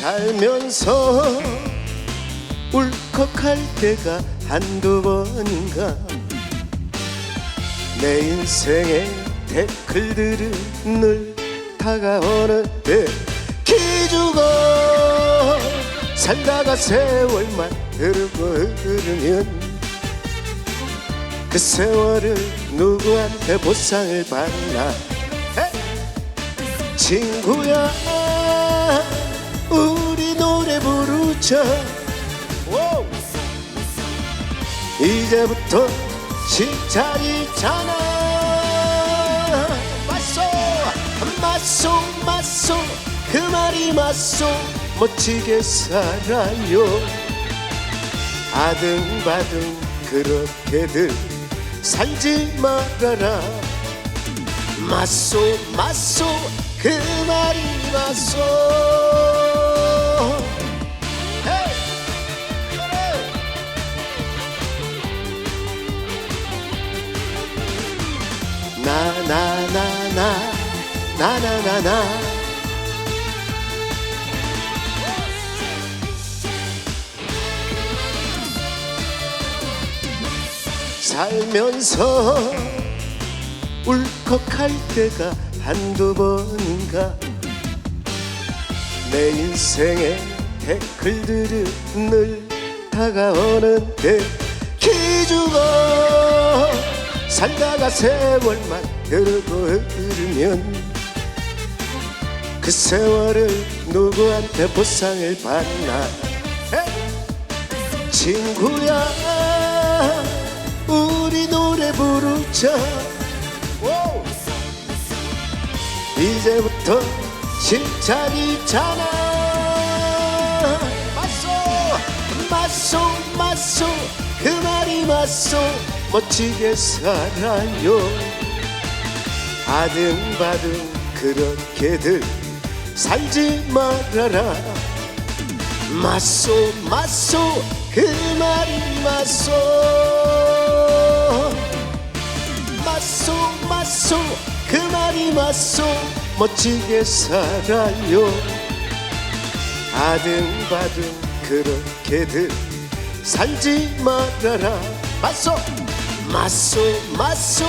살면서 울컥할 때가 한두 번인가. 내 인생의 댓글들은 늘 다가오는데 기죽어 살다가 세월만 흐르고 흐르면 그 세월을 누구한테 보상을 받나? 에? 친구야 오! 이제부터 시작이잖아 맞소 맞소 맞소 그 말이 맞소 멋지게 살아요. 아등바등 그렇게들 살지 말아라. 맞소 맞소 그 말이 맞소 나나나나. 살면서 울컥할 때가 한두 번인가. 내 인생의 댓글들은 늘 다가오는데 기죽어 살다가 세월만 흐르고 흐르면 그 세월을 누구한테 보상을 받나? 에? 친구야 우리 노래 부르자. 오! 이제부터 시작이잖아 맞소! 맞소 맞소! 그 말이 맞소! 멋지게 살아요. 아등바등 그렇게들 살지 말아라. 맞소 맞소 그 말이 맞소. 맞소 맞소 그 말이 맞소. 멋지게 살아요. 아등바등 그렇게들 살지 말아라. 맞소 맞소 맞소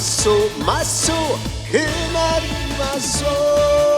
맞소 맞소 그 말이 맞소